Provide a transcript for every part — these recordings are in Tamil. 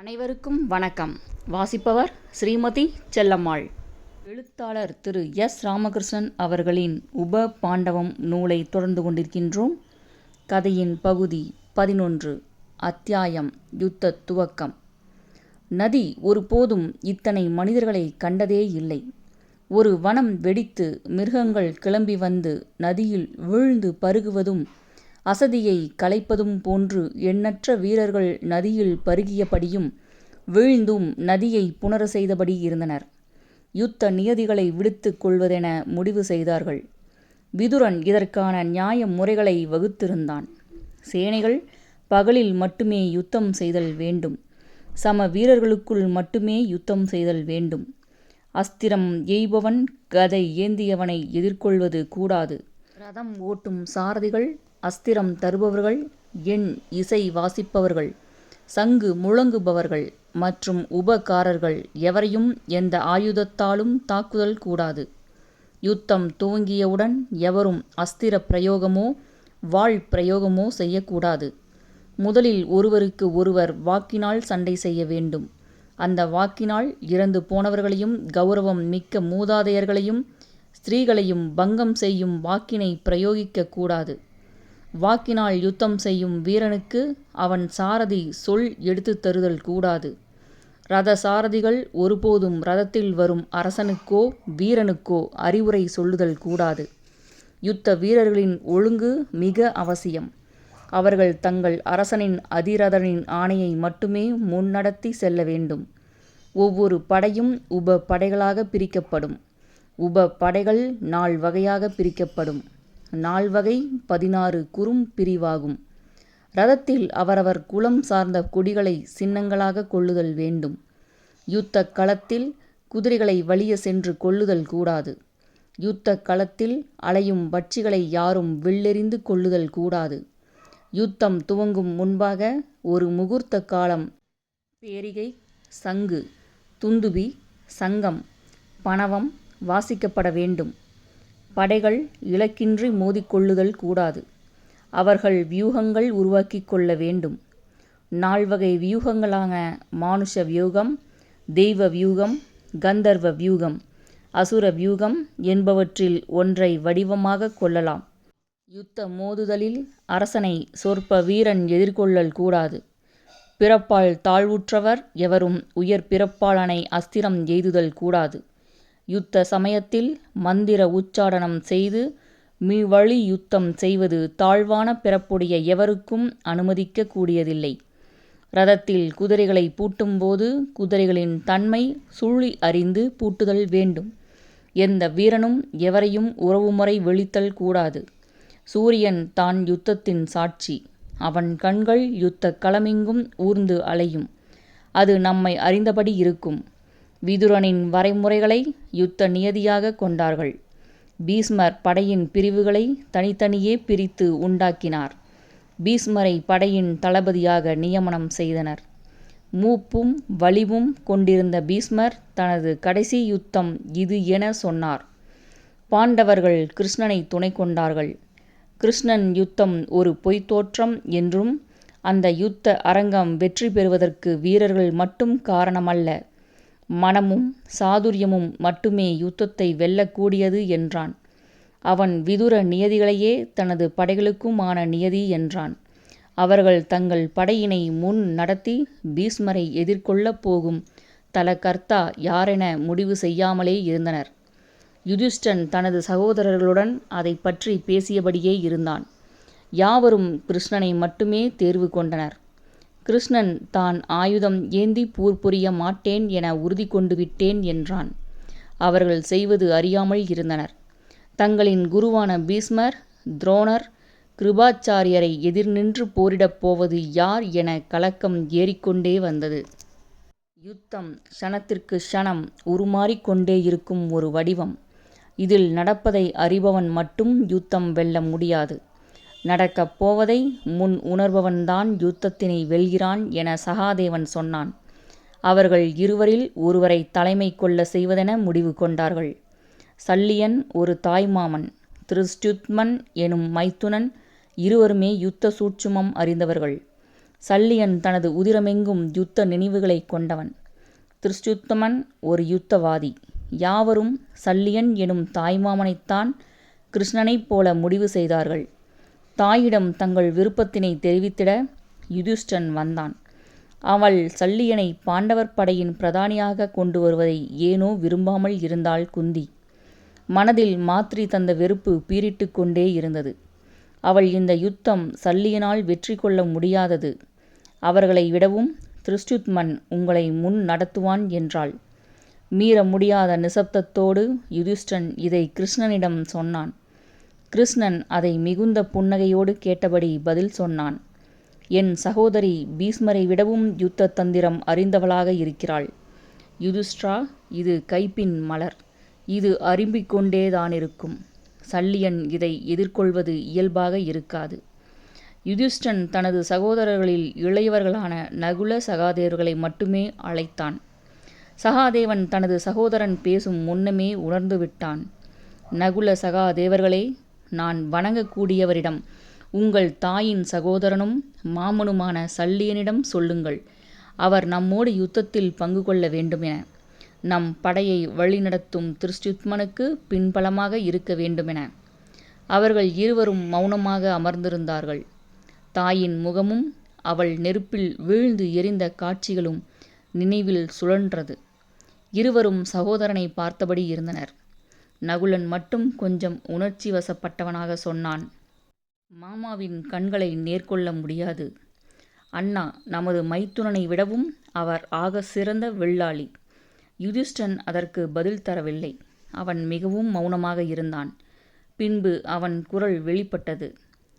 அனைவருக்கும் வணக்கம். வாசிப்பவர் ஸ்ரீமதி செல்லம்மாள். எழுத்தாளர் திரு எஸ் ராமகிருஷ்ணன் அவர்களின் உப பாண்டவம் நூலை தொடர்ந்து கொண்டிருக்கின்றோம். கதையின் பகுதி பதினொன்று அத்தியாயம் யுத்த துவக்கம். நதி ஒருபோதும் இத்தனை மனிதர்களை கண்டதே இல்லை. ஒரு வனம் வெடித்து மிருகங்கள் கிளம்பி வந்து நதியில் வீழ்ந்து பருகுவதும் அசதியை கலைப்பதும் போன்று எண்ணற்ற வீரர்கள் நதியில் பருகியபடியும் வீழ்ந்தும் நதியை புனர செய்தபடி இருந்தனர். யுத்த நியதிகளை விடுத்துக் கொள்வதென முடிவு செய்தார்கள். விதுரன் இதற்கான நியாய முறைகளை வகுத்திருந்தான். சேனைகள் பகலில் மட்டுமே யுத்தம் செய்தல் வேண்டும். சம வீரர்களுக்குள் மட்டுமே யுத்தம் செய்தல் வேண்டும். அஸ்திரம் எய்பவன் கதை ஏந்தியவனை எதிர்கொள்வது கூடாது. ரதம் ஓட்டும் சாரதிகள் அஸ்திரம் தருபவர்கள் எண் இசை வாசிப்பவர்கள் சங்கு முழங்குபவர்கள் மற்றும் உபகாரர்கள் எவரையும் எந்த ஆயுதத்தாலும் தாக்குதல் கூடாது. யுத்தம் துவங்கியவுடன் எவரும் அஸ்திர பிரயோகமோ வாழ் பிரயோகமோ செய்யக்கூடாது. முதலில் ஒருவருக்கு ஒருவர் வாக்கினால் சண்டை செய்ய வேண்டும். அந்த வாக்கினால் இறந்து போனவர்களையும் கௌரவம் மிக்க மூதாதையர்களையும் ஸ்திரீகளையும் பங்கம் செய்யும் வாக்கினை பிரயோகிக்க கூடாது வாக்கினால் யுத்தம் செய்யும் வீரனுக்கு அவன் சாரதி சொல் எடுத்துத் தருதல் கூடாது. ரத சாரதிகள் ஒருபோதும் ரதத்தில் வரும் அரசனுக்கோ வீரனுக்கோ அறிவுரை சொல்லுதல் கூடாது. யுத்த வீரர்களின் ஒழுங்கு மிக அவசியம். அவர்கள் தங்கள் அரசனின் அதிரதனின் ஆணையை மட்டுமே முன்னடத்தி செல்ல வேண்டும். ஒவ்வொரு படையும் உப படைகளாக பிரிக்கப்படும். உப படைகள் நால் வகையாக பிரிக்கப்படும். நால்வகை பதினாறு குறும் பிரிவாகும். ரதத்தில் அவரவர் குலம் சார்ந்த கொடிகளை சின்னங்களாக கொள்ளுதல் வேண்டும். யுத்த களத்தில் குதிரைகளை வலிய சென்று கொள்ளுதல் கூடாது. யுத்த களத்தில் அலையும் பட்சிகளை யாரும் வில்லெறிந்து கொள்ளுதல் கூடாது. யுத்தம் துவங்கும் முன்பாக ஒரு முகூர்த்த காலம். பேரிகை சங்கு துந்துபி சங்கம் பணவம் வாசிக்கப்பட வேண்டும். படைகள் இலக்கின்றி மோதிக்கொள்ளுதல் கூடாது. அவர்கள் வியூகங்கள் உருவாக்கி கொள்ள வேண்டும். நால்வகை வியூகங்களான மானுஷ வியூகம் தெய்வ வியூகம் கந்தர்வ வியூகம் அசுர வியூகம் என்பவற்றில் ஒன்றை வடிவமாக கொள்ளலாம். யுத்த மோதுதலில் அரசனை சொற்ப வீரன் எதிர்கொள்ளல் கூடாது. பிறப்பால் தாழ்வுற்றவர் எவரும் உயர் பிறப்பாளனை அஸ்திரம் எய்துதல் கூடாது. யுத்த சமயத்தில் மந்திர உச்சாடனம் செய்து மீவழி யுத்தம் செய்வது தாழ்வான பிறப்புடைய எவருக்கும் அனுமதிக்க கூடியதில்லை. ரதத்தில் குதிரைகளை பூட்டும்போது குதிரைகளின் தன்மை சுழி அறிந்து பூட்டுதல் வேண்டும். எந்த வீரனும் எவரையும் உறவுமுறை வெளித்தல் கூடாது. சூரியன் தான் யுத்தத்தின் சாட்சி. அவன் கண்கள் யுத்த களமெங்கும் ஊர்ந்து அலையும். அது நம்மை அறிந்தபடி இருக்கும். விதுரனின் வரைமுறைகளை யுத்த நியதியாக கொண்டார்கள். பீஸ்மர் படையின் பிரிவுகளை தனித்தனியே பிரித்து உண்டாக்கினார். பீஸ்மரை படையின் தளபதியாக நியமனம் செய்தனர். மூப்பும் வலிவும் கொண்டிருந்த பீஸ்மர் தனது கடைசி யுத்தம் இது என சொன்னார். பாண்டவர்கள் கிருஷ்ணனை துணை கொண்டார்கள். கிருஷ்ணன் யுத்தம் ஒரு பொய்த்தோற்றம் என்றும் அந்த யுத்த அரங்கம் வெற்றி பெறுவதற்கு வீரர்கள் மட்டும் காரணமல்ல மனமும் சாதுரியமும் மட்டுமே யுத்தத்தை வெல்லக்கூடியது என்றான். அவன் விதுர நியதிகளையே தனது படைகளுக்குமான நியதி என்றான். அவர்கள் தங்கள் படையினை முன் நடத்தி பீஷ்மரை எதிர்கொள்ளப் போகும் தலகர்த்தா யாரென முடிவு செய்யாமலே இருந்தனர். யுதிஷ்டன் தனது சகோதரர்களுடன் அதை பற்றி பேசியபடியே இருந்தான். யாவரும் கிருஷ்ணனை மட்டுமே தேர்வு கொண்டனர். கிருஷ்ணன் தான் ஆயுதம் ஏந்தி போர் புரிய மாட்டேன் என உறுதி கொண்டு விட்டேன் என்றான். அவர்கள் செய்வது அறியாமல் இருந்தனர். தங்களின் குருவான பீஸ்மர் துரோணர் கிருபாச்சாரியரை எதிர்நின்று போரிடப் போவது யார் என கலக்கம் ஏறிக்கொண்டே வந்தது. யுத்தம் க்ஷணத்திற்கு க்ஷணம் உருமாறிக்கொண்டே இருக்கும் ஒரு வடிவம். இதில் நடப்பதை அறிபவன் மட்டும் யுத்தம் வெல்ல முடியாது. நடக்கப் போவதை முன் உணர்பவன்தான் யுத்தத்தினை வெல்கிறான் என சகாதேவன் சொன்னான். அவர்கள் இருவரில் ஒருவரை தலைமை கொள்ள செய்வதென முடிவு கொண்டார்கள். சல்லியன் ஒரு தாய்மாமன் திருஷ்டுத்மன் எனும் மைத்துனன் இருவருமே யுத்த சூட்சுமம் அறிந்தவர்கள். சல்லியன் தனது உதிரமெங்கும் யுத்த நினைவுகளைக் கொண்டவன். திருஷ்டுத்தமன் ஒரு யுத்தவாதி. யாவரும் சல்லியன் எனும் தாய்மாமனைத்தான் கிருஷ்ணனைப் போல முடிவு செய்தார்கள். தாயிடம் தங்கள் விருப்பத்தினை தெரிவித்திட யுதிஷ்டன் வந்தான். அவள் சல்லியனை பாண்டவர் படையின் பிரதானியாக கொண்டு வருவதை ஏனோ விரும்பாமல் இருந்தாள் குந்தி. மனதில் மாத்ரி தந்த வெறுப்பு பீரிட்டு கொண்டே இருந்தது. அவள் இந்த யுத்தம் சல்லியனால் வெற்றி கொள்ள முடியாதது. அவர்களை விடவும் திருஷ்டுத்மன் உங்களை முன் நடத்துவான் என்றாள். மீற முடியாத நிசப்தத்தோடு யுதிஷ்டன் இதை கிருஷ்ணனிடம் சொன்னான். கிருஷ்ணன் அதை மிகுந்த புன்னகையோடு கேட்டபடி பதில் சொன்னான். என் சகோதரி பீஸ்மரை விடவும் யுத்த தந்திரம் அறிந்தவளாக இருக்கிறாள். யுதிஷ்டா இது கைப்பின் மலர். இது அரும்பிக் கொண்டேதானிருக்கும் சல்லியன் இதை எதிர்கொள்வது இயல்பாக இருக்காது. யுதிஷ்டன் தனது சகோதரர்களில் இளையவர்களான நகுல சகாதேவர்களை மட்டுமே அழைத்தான். சகாதேவன் தனது சகோதரன் பேசும் முன்னமே உணர்ந்து விட்டான் நகுல சகாதேவர்களே நான் வணங்கக்கூடியவரிடம் உங்கள் தாயின் சகோதரனும் மாமனுமான சல்லியனிடம் சொல்லுங்கள். அவர் நம்மோடு யுத்தத்தில் பங்கு கொள்ள வேண்டுமென நம் படையை வழிநடத்தும் திருஷ்டுத்மனுக்கு பின்பலமாக இருக்க வேண்டுமென அவர்கள் இருவரும் மௌனமாக அமர்ந்திருந்தார்கள். தாயின் முகமும் அவள் நெருப்பில் வீழ்ந்து எரிந்த காட்சிகளும் நினைவில் சுழன்றது. இருவரும் சகோதரனை பார்த்தபடி இருந்தனர். நகுலன் மட்டும் கொஞ்சம் உணர்ச்சி வசப்பட்டவனாக சொன்னான். மாமாவின் கண்களை நேர்கொள்ள முடியாது. அண்ணா நமது மைத்துனனை விடவும் அவர் ஆக சிறந்த வெள்ளாளி. யுதிஷ்டன் அதற்கு பதில் தரவில்லை. அவன் மிகவும் மௌனமாக இருந்தான். பின்பு அவன் குரல் வெளிப்பட்டது.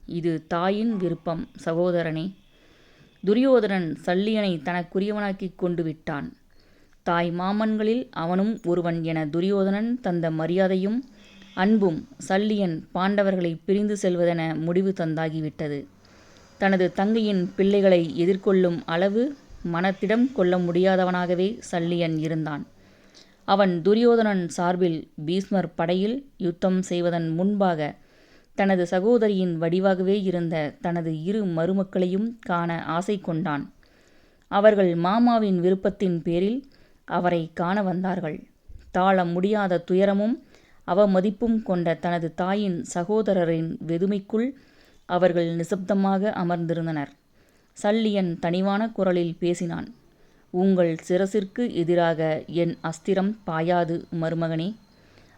இது தாயின் விருப்பம் சகோதரனே. துரியோதனன் சல்லியனை தனக்குரியவனாக்கிக் கொண்டு விட்டான். தாய் மாமன்களில் அவனும் ஒருவன் என துரியோதனன் தந்த மரியாதையும் அன்பும் சல்லியன் பாண்டவர்களை பிரிந்து செல்வதென முடிவு தந்தாகிவிட்டது. தனது தங்கையின் பிள்ளைகளை எதிர்கொள்ளும் அளவு மனத்திடம் கொள்ள முடியாதவனாகவே சல்லியன் இருந்தான். அவன் துரியோதனன் சார்பில் பீஸ்மர் படையில் யுத்தம் செய்வதன் முன்பாக தனது சகோதரியின் வடிவாகவே இருந்த தனது இரு மருமக்களையும் காண ஆசை கொண்டான். அவர்கள் மாமாவின் விருப்பத்தின் பேரில் அவரை காண வந்தார்கள். தாழ முடியாத துயரமும் அவமதிப்பும் கொண்ட தனது தாயின் சகோதரரின் வெதுமைக்குள் அவர்கள் நிசப்தமாக அமர்ந்திருந்தனர். சல்லியன் தனிவான குரலில் பேசினான் உங்கள் சிரசிற்கு எதிராக என் அஸ்திரம் பாயாது மருமகனே.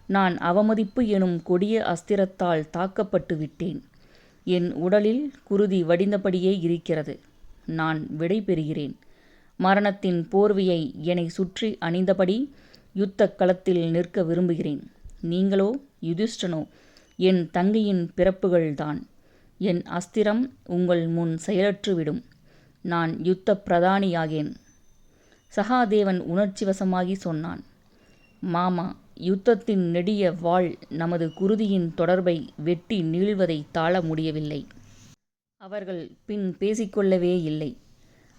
நான் அவமதிப்பு எனும் கொடிய அஸ்திரத்தால் தாக்கப்பட்டு விட்டேன். என் உடலில் குருதி வடிந்தபடியே இருக்கிறது. நான் விடை பெறுகிறேன். மரணத்தின் போர்வையை என்னை சுற்றி அணிந்தபடி யுத்த களத்தில் நிற்க விரும்புகிறேன். நீங்களோ யுதிஷ்டனோ என் தங்கையின் பிறப்புகள்தான். என் அஸ்திரம் உங்கள் முன் செயலற்றுவிடும். நான் யுத்த பிரதானியாகேன். சகாதேவன் உணர்ச்சிவசமாகி சொன்னான். மாமா யுத்தத்தின் நெடிய வாள் நமது குருதியின் தொடர்பை வெட்டி நீள்வதை தாழ முடியவில்லை. அவர்கள் பின் பேசிக்கொள்ளவே இல்லை.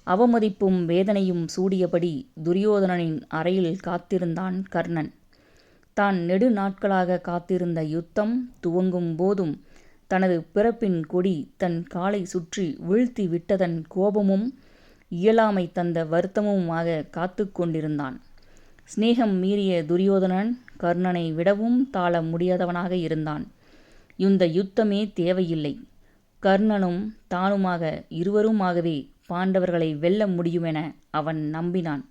அவமதிப்பும் வேதனையும் சூடியபடி துரியோதனனின் அறையில் காத்திருந்தான் கர்ணன். தான் நெடு நாட்களாக காத்திருந்த யுத்தம் துவங்கும் போதும் தனது பிறப்பின் கொடி தன் காலை சுற்றி வீழ்த்தி விட்டதன் கோபமும் இயலாமை தந்த வருத்தமுமாக காத்து கொண்டிருந்தான். சிநேகம் மீறிய துரியோதனன் கர்ணனை விடவும் தாழ முடியாதவனாக இருந்தான். இந்த யுத்தமே தேவையில்லை. கர்ணனும் தானுமாக இருவருமாகவே பாண்டவர்களை வெல்ல முடியுமென அவன் நம்பினான்.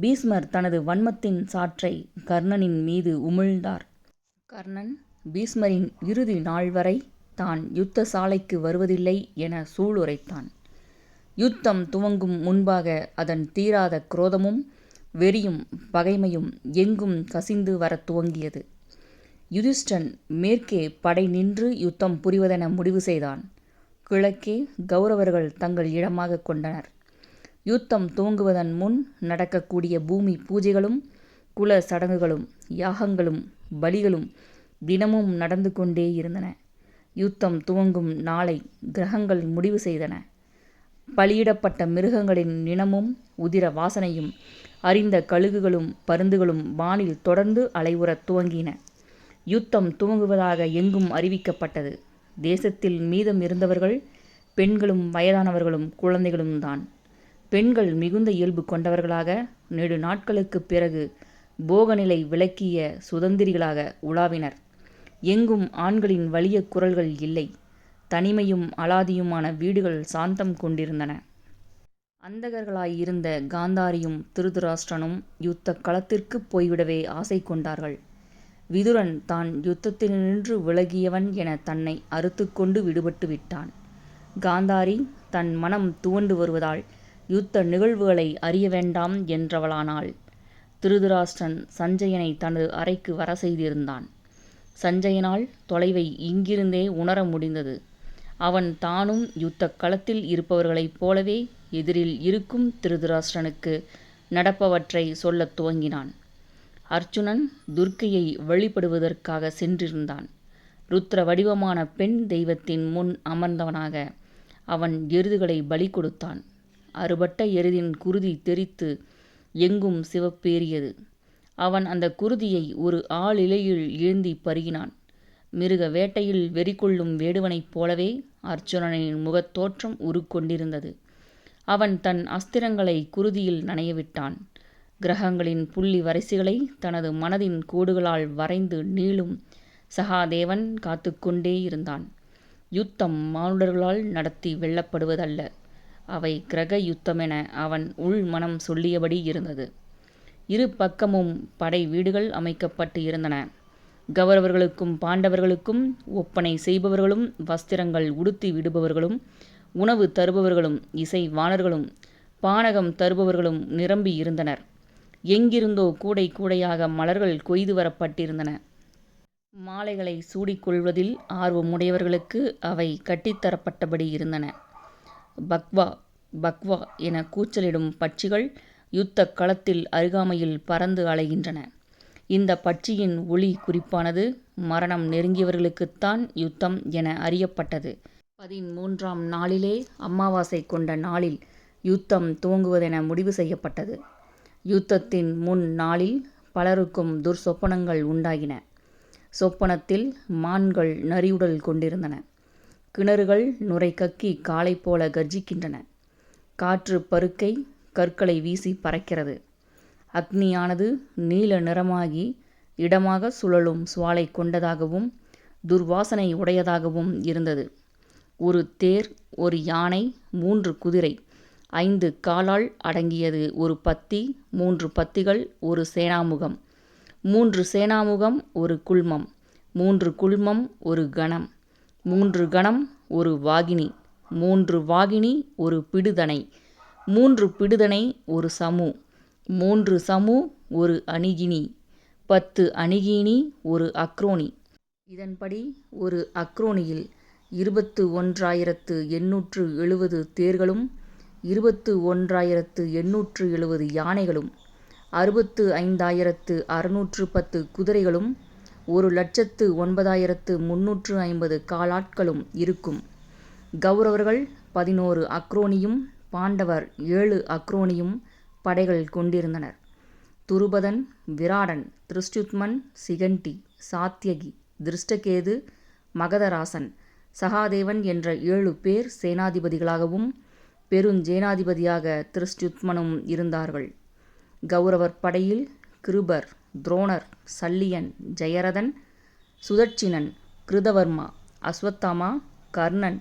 பீஸ்மர் தனது வன்மத்தின் சாற்றை கர்ணனின் மீது உமிழ்ந்தார். கர்ணன்? பீஸ்மரின் இறுதி நாள் வரை தான் யுத்த சாலைக்கு வருவதில்லை என சூளுரைத்தான். யுத்தம் துவங்கும் முன்பாக அதன் தீராத குரோதமும் வெறியும் பகைமையும் எங்கும் கசிந்து வரத் துவங்கியது. யுதிஷ்டன் மேற்கே படை நின்று யுத்தம் புரிவதென முடிவு செய்தான். கிழக்கே கௌரவர்கள் தங்கள் இடமாக கொண்டனர். யுத்தம் துவங்குவதன் முன் நடக்கக்கூடிய பூமி பூஜைகளும் குல சடங்குகளும் யாகங்களும் பலிகளும் தினமும் நடந்து கொண்டே இருந்தன. யுத்தம் துவங்கும் நாளை கிரகங்கள் முடிவு செய்தன. பலியிடப்பட்ட மிருகங்களின் நினமும் உதிர வாசனையும் அறிந்த கழுகுகளும் பருந்துகளும் வானில் தொடர்ந்து அலைவுறத் துவங்கின. யுத்தம் துவங்குவதாக எங்கும் அறிவிக்கப்பட்டது. தேசத்தில் மீதம் இருந்தவர்கள் பெண்களும் வயதானவர்களும் குழந்தைகளும் தான். பெண்கள் மிகுந்த இயல்பு கொண்டவர்களாக நெடு நாட்களுக்குப் பிறகு போகநிலை விளக்கிய சுதந்திரிகளாக உலாவினர். எங்கும் ஆண்களின் வலிய குரல்கள் இல்லை. தனிமையும் அலாதியுமான வீடுகள் சாந்தம் கொண்டிருந்தன. அந்தகர்களாயிருந்த காந்தாரியும் திருதுராஷ்டிரனும் யுத்த களத்திற்கு போய்விடவே ஆசை கொண்டார்கள். விதுரன் தான் யுத்தத்தினின்று விலகியவன் என தன்னை அறுத்துக்கொண்டு விடுபட்டு விட்டான். காந்தாரி தன் மனம் துவண்டு வருவதால் யுத்த நிகழ்வுகளை அறிய வேண்டாம் என்றவளானாள். திருதராஷ்டிரன் சஞ்சயனை தனது அறைக்கு வர செய்திருந்தான். சஞ்சயனால் தொலைவை இங்கிருந்தே உணர முடிந்தது. அவன் தானும் யுத்த களத்தில் இருப்பவர்களைப் போலவே எதிரில் இருக்கும் திருதராஷ்டிரனுக்கு நடப்பவற்றை சொல்லத் துவங்கினான். அர்ச்சுனன் துர்க்கையை வழிபடுவதற்காக சென்றிருந்தான். ருத்ர வடிவமான பெண் தெய்வத்தின் முன் அமர்ந்தவனாக அவன் எருதுகளை பலி கொடுத்தான். அறுபட்ட எருதின் குருதி தெரித்து எங்கும் சிவப்பேறியது. அவன் அந்த குருதியை ஒரு ஆளிலையில் ஏந்தி பருகினான். மிருக வேட்டையில் வெறி கொள்ளும் வேடுவனைப் போலவே அர்ச்சுனனின் முகத்தோற்றம் உருக்கொண்டிருந்தது. அவன் தன் அஸ்திரங்களை குருதியில் நனையவிட்டான். கிரகங்களின் புள்ளி வரிசைகளை தனது மனதின் கோடுகளால் வரைந்து நீளும் சகாதேவன் காத்து கொண்டே இருந்தான். யுத்தம் மானுடர்களால் நடத்தி வெல்லப்படுவதல்ல. அவை கிரக யுத்தமென அவன் உள் மனம் சொல்லியபடி இருந்தது. இரு பக்கமும் படை வீடுகள் அமைக்கப்பட்டு இருந்தன. கௌரவர்களுக்கும் பாண்டவர்களுக்கும் ஒப்பனை செய்பவர்களும் வஸ்திரங்கள் உடுத்தி விடுபவர்களும் உணவு தருபவர்களும் இசை வாணர்களும் பானகம் தருபவர்களும் நிரம்பி இருந்தனர். எங்கிருந்தோ கூடை கூடையாக மலர்கள் கொய்து வரப்பட்டிருந்தன. மாலைகளை சூடிக்கொள்வதில் ஆர்வமுடையவர்களுக்கு அவை கட்டித்தரப்பட்டபடி இருந்தன. பக்வா பக்வா என கூச்சலிடும் பட்சிகள் யுத்த களத்தில் அருகாமையில் பறந்து அலைகின்றன. இந்த பட்சியின் ஒளி குறிப்பானது மரணம் நெருங்கியவர்களுக்குத்தான் யுத்தம் என அறியப்பட்டது. பதிமூன்றாம் நாளிலே அமாவாசை கொண்ட நாளில் யுத்தம் துவங்குவதென முடிவு செய்யப்பட்டது. யுத்தத்தின் முன் நாளில் பலருக்கும் துர்சொப்பனங்கள் உண்டாகின. சொப்பனத்தில் மான்கள் நரியுடல் கொண்டிருந்தன. கிணறுகள் நுரை கக்கி காலை போல கர்ஜிக்கின்றன. காற்று பருக்கை கற்களை வீசி பறக்கிறது. அக்னியானது நீல நிறமாகி இடமாக சுழலும் சுவாலை கொண்டதாகவும் துர்வாசனை உடையதாகவும் இருந்தது. ஒரு தேர் ஒரு யானை மூன்று குதிரை ஐந்து காலால் அடங்கியது ஒரு பத்தி மூன்று பத்திகள் ஒரு சேனாமுகம். மூன்று சேனாமுகம் ஒரு குல்மம் மூன்று குல்மம் ஒரு கணம். மூன்று கணம் ஒரு வாகினி. மூன்று வாகினி ஒரு பிடுதனை. மூன்று பிடுதனை ஒரு சமு. மூன்று சமு ஒரு அணிகினி. பத்து அணிகினி ஒரு அக்ரோனி. இதன்படி ஒரு அக்ரோனியில் இருபத்து ஒன்றாயிரத்து எண்ணூற்று எழுபது தேர்களும் இருபத்து ஒன்றாயிரத்து எண்ணூற்று எழுபது யானைகளும் அறுபத்து ஐந்தாயிரத்து அறுநூற்று பத்து குதிரைகளும் ஒரு லட்சத்து ஒன்பதாயிரத்து முன்னூற்று ஐம்பது காலாட்களும் இருக்கும். கௌரவர்கள் பதினோரு அக்ரோனியும் பாண்டவர் ஏழு அக்ரோனியும் படைகள் கொண்டிருந்தனர். துருபதன் விராடன் திருஷ்டுத்மன் சிகண்டி சாத்தியகி திருஷ்டகேது மகதராசன் சகாதேவன் என்ற ஏழு பேர் சேனாதிபதிகளாகவும் பெருஞ்சேனாதிபதியாக திருஷ்டுத்மனும் இருந்தார்கள். கௌரவர் படையில் கிருபர் துரோணர் சல்லியன் ஜெயரதன் சுதட்சிணன் கிருதவர்மா அஸ்வத்தாமா கர்ணன்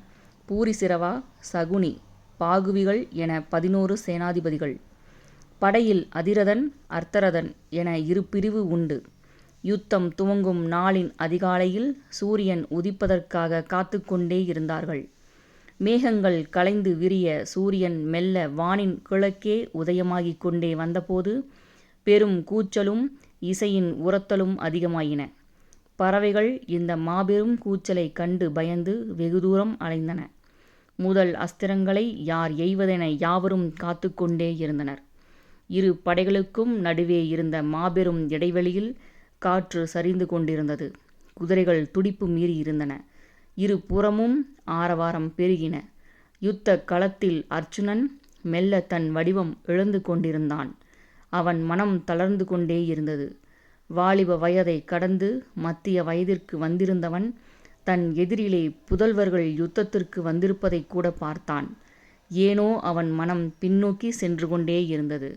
பூரிசிரவா சகுனி பாகுவிகள் என பதினோரு சேனாதிபதிகள். படையில் அதிரதன் அர்த்தரதன் என இரு பிரிவு உண்டு. யுத்தம் துவங்கும் நாளின் அதிகாலையில் சூரியன் உதிப்பதற்காக காத்து கொண்டே இருந்தார்கள். மேகங்கள் கலைந்து விரிய சூரியன் மெல்ல வானின் கிழக்கே உதயமாகிக் கொண்டே வந்தபோது பெரும் கூச்சலும் இசையின் உரத்தலும் அதிகமாயின. பறவைகள் இந்த மாபெரும் கூச்சலை கண்டு பயந்து வெகு தூரம் அலைந்தன. முதல் அஸ்திரங்களை யார் எய்வதென யாவரும் காத்து கொண்டே இருந்தனர். இரு படைகளுக்கும் நடுவே இருந்த மாபெரும் இடைவெளியில் காற்று சரிந்து கொண்டிருந்தது. குதிரைகள் துடிப்பு மீறி இருந்தன. இரு புறமும் ஆரவாரம் பெருகின. யுத்த களத்தில் அர்ச்சுனன் மெல்ல தன் வடிவம் இழந்து கொண்டிருந்தான். அவன் மனம் தளர்ந்து கொண்டே இருந்தது. வாலிப வயதை கடந்து மத்திய வயதிற்கு வந்திருந்தவன் தன் எதிரிலே புதல்வர்கள் யுத்தத்திற்கு வந்திருப்பதைக் கூட பார்த்தான். ஏனோ அவன் மனம் பின்னோக்கி சென்று கொண்டே இருந்தது.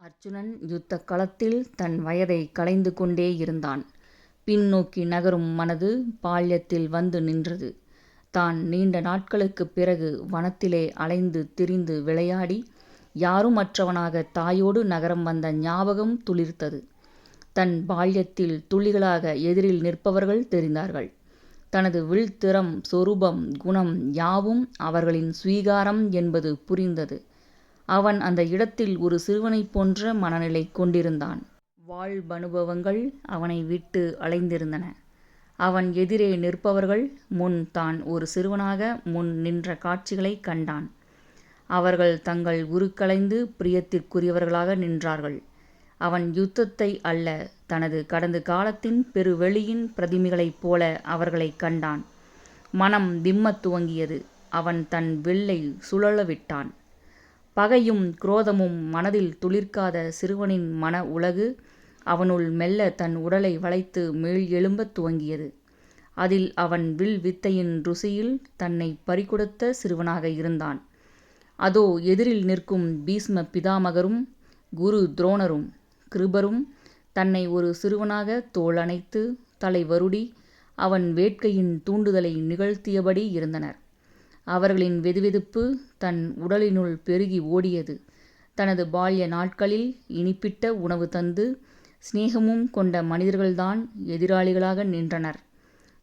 அர்ஜுனன் யுத்த களத்தில் தன் வயதை களைந்து கொண்டே இருந்தான். பின்னோக்கி நகரும் மனது பால்யத்தில் வந்து நின்றது. தான் நீண்ட நாட்களுக்குப் பிறகு வனத்திலே அலைந்து திரிந்து விளையாடி யாருமற்றவனாக தாயோடு நகரம் வந்த ஞாபகம் துளிர்த்தது. தன் பால்யத்தில் துளிகளாக எதிரில் நிற்பவர்கள் தெரிந்தார்கள். தனது வில்திறம் சொரூபம் குணம் யாவும் அவர்களின் ஸ்வீகாரம் என்பது புரிந்தது. அவன் அந்த இடத்தில் ஒரு சிறுவனைப் போன்ற மனநிலை கொண்டிருந்தான். வாழ்வனுபவங்கள் அவனை விட்டு அலைந்திருந்தன. அவன் எதிரே நிற்பவர்கள் முன் தான் ஒரு சிறுவனாக முன் நின்ற காட்சிகளை கண்டான். அவர்கள் தங்கள் உருக்களைந்து பிரியத்திற்குரியவர்களாக நின்றார்கள். அவன் யுத்தத்தை அல்ல தனது கடந்த காலத்தின் பெருவெளியின் பிரதிமைகளைப் போல அவர்களைக் கண்டான். மனம் திம்மத் துவங்கியது. அவன் தன் வில்லை சுழல விட்டான். பகையும் குரோதமும் மனதில் துளிர்க்காத சிறுவனின் மன உலகு அவனுள் மெல்ல தன் உடலை வளைத்து மேல் எழும்பத் துவங்கியது. அதில் அவன் வில் வித்தையின் ருசியில் தன்னை பறிகொடுத்த சிறுவனாக இருந்தான். அதோ எதிரில் நிற்கும் பீஷ்ம பிதாமகரும் குரு துரோணரும் கிருபரும் தன்னை ஒரு சிறுவனாக தோளணைத்து தலை வருடி அவன் வேட்கையின் தூண்டுதலை நிகழ்த்தியபடி இருந்தனர். அவர்களின் வெதுவெதுப்பு தன் உடலினுள் பெருகி ஓடியது. தனது பால்ய நாட்களில் இனிப்பிட்ட உணவு தந்து சிநேகமும் கொண்ட மனிதர்கள்தான் எதிராளிகளாக நின்றனர்.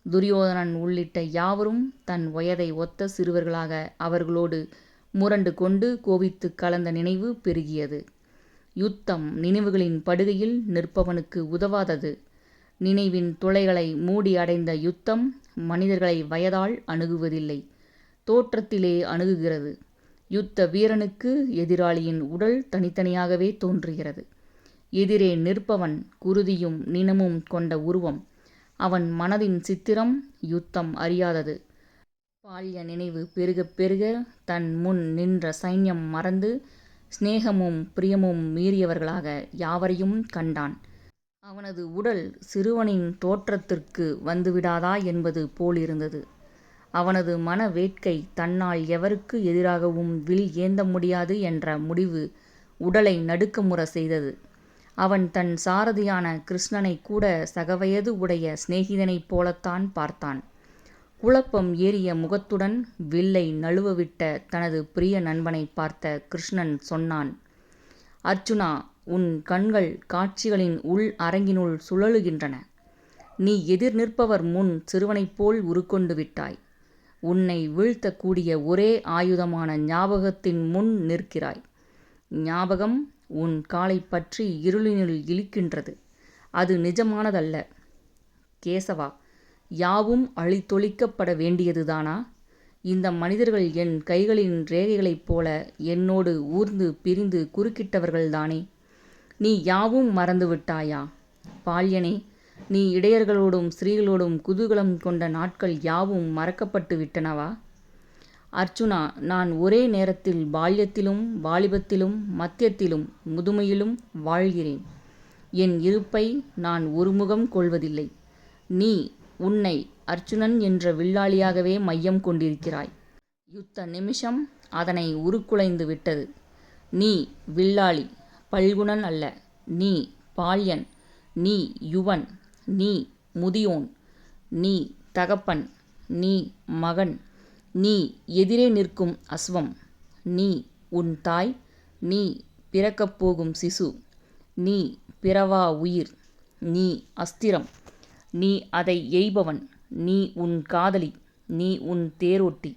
துரியோதனன் உள்ளிட்ட யாவரும் தன் வயதை ஒத்த சிறுவர்களாக அவர்களோடு முரண்டு கொண்டு கோபித்து கலந்த நினைவு பெருகியது. யுத்தம் நினைவுகளின் படுகையில் நிற்பவனுக்கு உதவாதது. நினைவின் துளைகளை மூடி அடைந்த யுத்தம் மனிதர்களை வயதால் அணுகுவதில்லை தோற்றத்திலே அணுகுகிறது. யுத்த வீரனுக்கு எதிராளியின் உடல் தனித்தனியாகவே தோன்றுகிறது. எதிரே நிற்பவன் குருதியும் நினமும் கொண்ட உருவம். அவன் மனதின் சித்திரம் யுத்தம் அறியாதது. பால்ய நினைவு பெருக பெருக தன் முன் நின்ற சைன்யம் மறந்து சிநேகமும் பிரியமும் மீறியவர்களாக யாவரையும் கண்டான். அவனது உடல் சிறுவனின் தோற்றத்திற்கு வந்துவிடாதா என்பது போலிருந்தது. அவனது மன வேட்கை தன்னால் எவருக்கு எதிராகவும் வில் ஏந்த முடியாது என்ற முடிவு உடலை நடுக்கமுற செய்தது. அவன் தன் சாரதியான கிருஷ்ணனை கூட சகவயது உடைய சிநேகிதனைப் போலத்தான் பார்த்தான். குழப்பம் ஏறிய முகத்துடன் வில்லை நழுவவிட்ட தனது பிரிய நண்பனை பார்த்த கிருஷ்ணன் சொன்னான் அர்ச்சுனா உன் கண்கள் காட்சிகளின் உள் அரங்கினுள் சுழலுகின்றன. நீ எதிர் நிற்பவர் முன் சிறுவனைப் போல் உருக்கொண்டு விட்டாய். உன்னை வீழ்த்தக்கூடிய ஒரே ஆயுதமான ஞாபகத்தின் முன் நிற்கிறாய். ஞாபகம் உன் காலை பற்றி இருளினுள் இழுக்கின்றது. அது நிஜமானதல்ல. கேசவா யாவும் அழித்தொழிக்கப்பட வேண்டியதுதானா? இந்த மனிதர்கள் என் கைகளின் ரேகைகளைப் போல என்னோடு ஊர்ந்து பிரிந்து குறுக்கிட்டவர்கள்தானே? நீ யாவும் மறந்துவிட்டாயா? பால்யனே நீ இடையர்களோடும் ஸ்திரீகளோடும் குதூகலம் கொண்ட நாட்கள் யாவும் மறக்கப்பட்டு விட்டனவா அர்ச்சுனா நான் ஒரே நேரத்தில் பால்யத்திலும் வாலிபத்திலும் மத்தியத்திலும் முதுமையிலும் வாழ்கிறேன். என் இருப்பை நான் ஒருமுகம் கொள்வதில்லை. நீ உன்னை அர்ச்சுனன் என்ற வில்லாளியாகவே மையம் கொண்டிருக்கிறாய். யுத்த நிமிஷம் அதனை உருக்குலைந்து விட்டது. நீ வில்லாளி பல்குணன் அல்ல. நீ பால்யன். நீ யுவன். நீ முதியோன். நீ தகப்பன். நீ மகன். நீ எதிரே நிற்கும் அஸ்வம். நீ உன் தாய். நீ பிறக்கப் போகும் சிசு. நீ பிறவா உயிர். நீ அஸ்திரம். நீ அதை எய்பவன். நீ உன் காதலி. நீ உன் தேரோட்டி.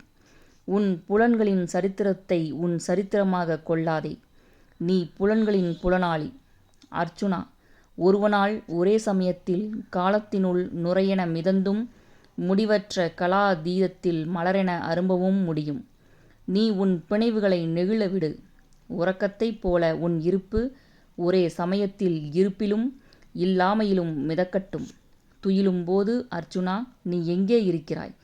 உன் புலன்களின் சரித்திரத்தை உன் சரித்திரமாக கொள்ளாதே. நீ புலன்களின் புலனாளி. அர்ச்சுனா ஒருவனால் ஒரே சமயத்தில் காலத்தினுள் நுரையென மிதந்தும் முடிவற்ற கலாதீதத்தில் மலரென அரும்பவும் முடியும். நீ உன் பிணைவுகளை நெகிழ விடு. உறக்கத்தைப் போல உன் இருப்பு ஒரே சமயத்தில் இருப்பிலும் இல்லாமையிலும் மிதக்கட்டும். துயிலும்போது அர்ச்சுனா நீ எங்கே இருக்கிறாய்?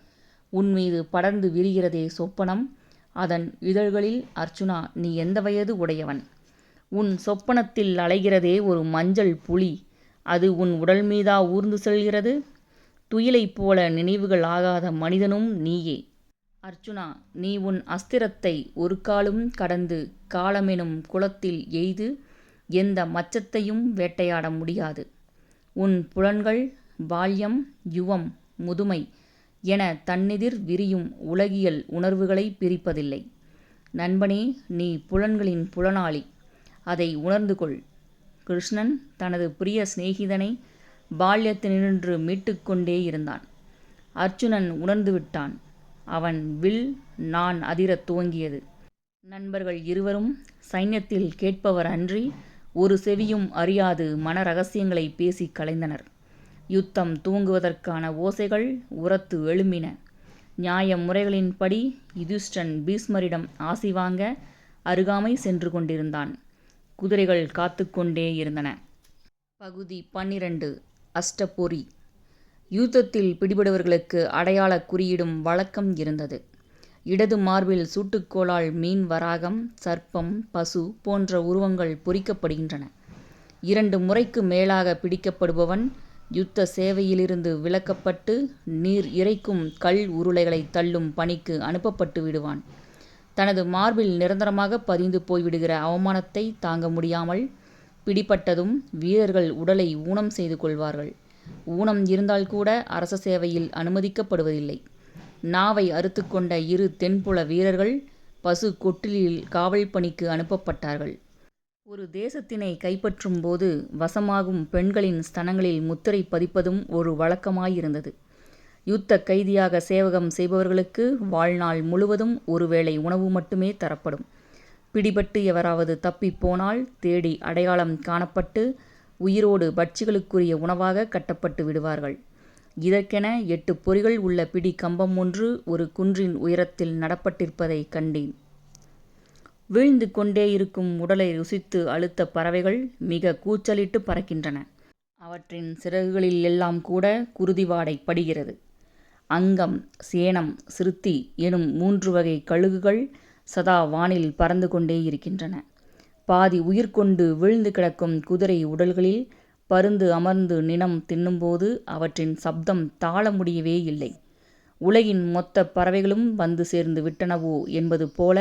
உன் மீது படர்ந்து விரிகிறதே சொப்பனம். அதன் இதழ்களில் அர்ச்சுனா நீ எந்த வயது உடையவன்? உன் சொப்பனத்தில் அலைகிறதே ஒரு மஞ்சள் புலி. அது உன் உடல் மீதா ஊர்ந்து செல்கிறது? துயிலைப் போல நினைவுகள் ஆகாத மனிதனும் நீயே. அர்ச்சுனா நீ உன் அஸ்திரத்தை ஒரு காலும் கடந்து காலமெனும் குளத்தில் எய்து எந்த மச்சத்தையும் வேட்டையாட முடியாது. உன் புலன்கள் பால்யம் யுவம் முதுமை என தன்னெதிர் விரியும் உலகியல் உணர்வுகளைப் பிரிப்பதில்லை. நண்பனே நீ புலன்களின் புலனாளி. அதை உணர்ந்து கொள். கிருஷ்ணன் தனது பிரிய சிநேகிதனை பால்யத்தினின்று மீட்டுக்கொண்டே இருந்தான். அர்ச்சுனன் உணர்ந்துவிட்டான். அவன் வில் நான் அதிரத் துவங்கியது. நண்பர்கள் இருவரும் சைன்யத்தில் கேட்பவர் அன்றி ஒரு செவியும் அறியாது மன ரகசியங்களை பேசி கலைந்தனர். யுத்தம் துவங்குவதற்கான ஓசைகள் உரத்து எழும்பின. நியாய முறைகளின்படி யுதிஷ்டன் பீஷ்மரிடம் ஆசி வாங்க அருகாமை சென்று கொண்டிருந்தான். குதிரைகள் காத்து கொண்டே இருந்தன. பகுதி பன்னிரண்டு அஷ்டபுரி யுத்தத்தில் பிடிபடுபவர்களுக்கு அடையாள குறியிடும் வழக்கம் இருந்தது. இடது மார்பில் சூட்டுக்கோளால் மீன் வராகம் சர்ப்பம் பசு போன்ற உருவங்கள் பொறிக்கப்படுகின்றன. இரண்டு முறைக்கு மேலாக பிடிக்கப்படுபவன் யுத்த சேவையிலிருந்து விலக்கப்பட்டு நீர் இறைக்கும் கல் உருளைகளை தள்ளும் பணிக்கு அனுப்பப்பட்டு விடுவான். தனது மார்பில் நிரந்தரமாக பதிந்து போய்விடுகிற அவமானத்தை தாங்க முடியாமல் பிடிபட்டதும் வீரர்கள் உடலை ஊனம் செய்து கொள்வார்கள். ஊனம் இருந்தால் கூட அரச சேவையில் அனுமதிக்கப்படுவதில்லை. நாவை அறுத்துக்கொண்ட இரு தென்புல வீரர்கள் பசு கொட்டிலில் காவல் பணிக்கு அனுப்பப்பட்டார்கள். ஒரு தேசத்தினை கைப்பற்றும் போது வசமாகும் பெண்களின் ஸ்தனங்களில் முத்திரை பதிப்பதும் ஒரு வழக்கமாயிருந்தது. யுத்தக் கைதியாக சேவகம் செய்பவர்களுக்கு வாழ்நாள் முழுவதும் ஒருவேளை உணவு மட்டுமே தரப்படும். பிடிபட்டு எவராவது தப்பிப் போனால் தேடி அடையாளம் காணப்பட்டு உயிரோடு பட்சிகளுக்குரிய உணவாக கட்டப்பட்டு விடுவார்கள். இதற்கென எட்டு பொறிகள் உள்ள பிடி கம்பம் ஒன்று ஒரு குன்றின் உயரத்தில் நடப்பட்டிருப்பதைக் கண்டேன். வீழ்ந்து கொண்டே இருக்கும் உடலை ருசித்து அழுத்த பறவைகள் மிக கூச்சலிட்டு பறக்கின்றன. அவற்றின் சிறகுகளில் எல்லாம் கூட குருதிவாடை படுகிறது அங்கம் சேனம் சிறுத்தி எனும் மூன்று வகை கழுகுகள் சதா வானில் பறந்து கொண்டே இருக்கின்றன பாதி உயிர் கொண்டு வீழ்ந்து கிடக்கும் குதிரை உடல்களில் பருந்து அமர்ந்து நினம் தின்னும்போது அவற்றின் சப்தம் தாள முடியவேயில்லை. உலகின் மொத்த பறவைகளும் வந்து சேர்ந்து விட்டனவோ என்பது போல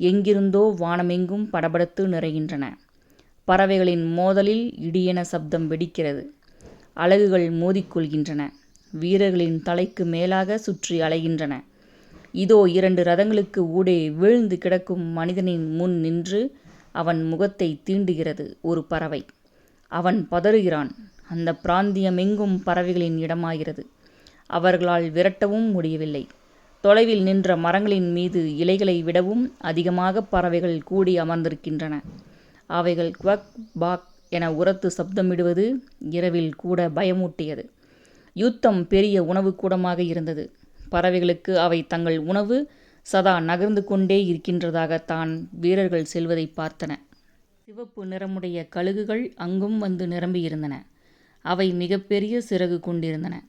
எங்கிருந்தோ வானமெங்கும் படபடத்து நிறைகின்றன. பறவைகளின் மோதலில் இடியென சப்தம் வெடிக்கிறது. அலகுகள் மோதிக்கொள்கின்றன வீரர்களின் தலைக்கு மேலாக சுற்றி அலைகின்றன. இதோ இரண்டு ரதங்களுக்கு ஊடே வீழ்ந்து கிடக்கும் மனிதனின் முன் நின்று அவன் முகத்தை தீண்டுகிறது ஒரு பறவை. அவன் பதறுகிறான். அந்த பிராந்தியமெங்கும் பறவைகளின் இடமாகிறது. அவர்களால் விரட்டவும் முடியவில்லை. தொலைவில் நின்ற மரங்களின் மீது இலைகளை விடவும் அதிகமாக பறவைகள் கூடி அமர்ந்திருக்கின்றன. அவைகள் குவக் பாக் என உரத்து சப்தமிடுவது இரவில் கூட பயமூட்டியது. யுத்தம் பெரிய உணவு கூடமாக இருந்தது. பறவைகளுக்கு அவை தங்கள் உணவு சதா நகர்ந்து கொண்டே இருக்கின்றதாக தான் வீரர்கள் செல்வதைப் பார்த்தன. சிவப்பு நிறமுடைய கழுகுகள் அங்கும் வந்து நிரம்பியிருந்தன. அவை மிகப்பெரிய சிறகு கொண்டிருந்தன.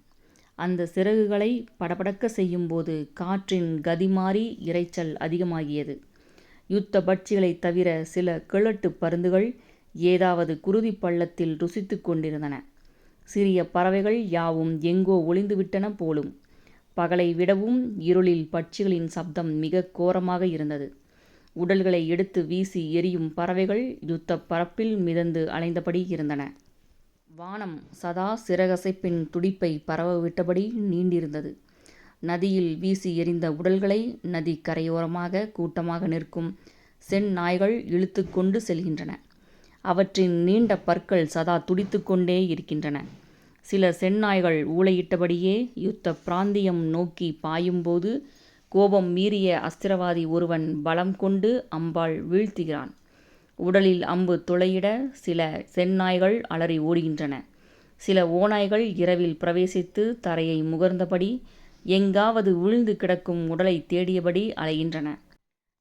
அந்த சிறகுகளை படபடக்க செய்யும்போது காற்றின் கதி மாறி இரைச்சல் அதிகமாகியது. யுத்த பட்சிகளைத் தவிர சில கிழட்டுப் பருந்துகள் ஏதாவது குருதிப் பள்ளத்தில் ருசித்து கொண்டிருந்தன. சிறிய பறவைகள் யாவும் எங்கோ ஒளிந்துவிட்டன போலும். பகலை விடவும் இருளில் பட்சிகளின் சப்தம் மிக கோரமாக இருந்தது. உடல்களை எடுத்து வீசி எரியும் பறவைகள் யுத்தப் பரப்பில் மிதந்து அலைந்தபடி இருந்தன. வானம் சதா சிறகசைப்பின் துடிப்பைப் பரவவிட்டபடி நீண்டிருந்தது. நதியில் வீசி எறிந்த உடல்களை நதி கரையோரமாக கூட்டமாக நிற்கும் செந்நாய்கள் இழுத்து கொண்டு செல்கின்றன. அவற்றின் நீண்ட பற்கள் சதா துடித்து கொண்டே இருக்கின்றன. சில செந்நாய்கள் ஊளையிட்டபடியே யுத்தப் பிராந்தியம் நோக்கி பாயும்போது கோபம் மீறிய அஸ்திரவாதி ஒருவன் பலம் கொண்டு அம்பால் வீழ்த்துகிறான். உடலில் அம்பு துளையிட சில செந்நாய்கள் அலறி ஓடுகின்றன. சில ஓநாய்கள் இரவில் பிரவேசித்து தரையை முகர்ந்தபடி எங்காவது வீழ்ந்து கிடக்கும் உடலை தேடியபடி அலைகின்றன.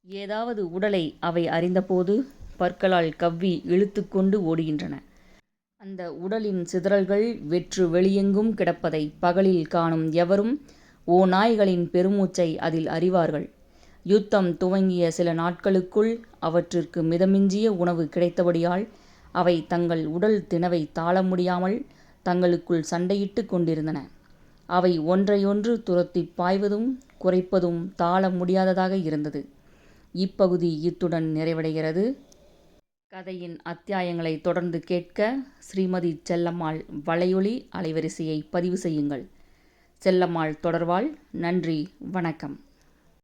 ஏதாவது உடலை அவை அறிந்தபோது பற்களால் கவ்வி இழுத்துக்கொண்டு ஓடுகின்றன. அந்த உடலின் சிதறல்கள் வெற்று வெளியெங்கும் கிடப்பதை பகலில் காணும் எவரும் ஓ நாய்களின் பெருமூச்சை அதில் அறிவார்கள். யுத்தம் துவங்கிய சில நாட்களுக்குள் அவற்றிற்கு மிதமிஞ்சிய உணவு கிடைத்தபடியால் அவை தங்கள் உடல் தினவை தாள முடியாமல் தங்களுக்குள் சண்டையிட்டுக் கொண்டிருந்தன. அவை ஒன்றையொன்று துரத்திப் பாய்வதும் குறைப்பதும் தாள முடியாததாக இருந்தது. இப்பகுதி இத்துடன் நிறைவடைகிறது. கதையின் அத்தியாயங்களை தொடர்ந்து கேட்க ஸ்ரீமதி செல்லம்மாள் வலையொலி அலைவரிசையை பதிவு செய்யுங்கள். செல்லம்மாள் தொடர்வாள். நன்றி வணக்கம்.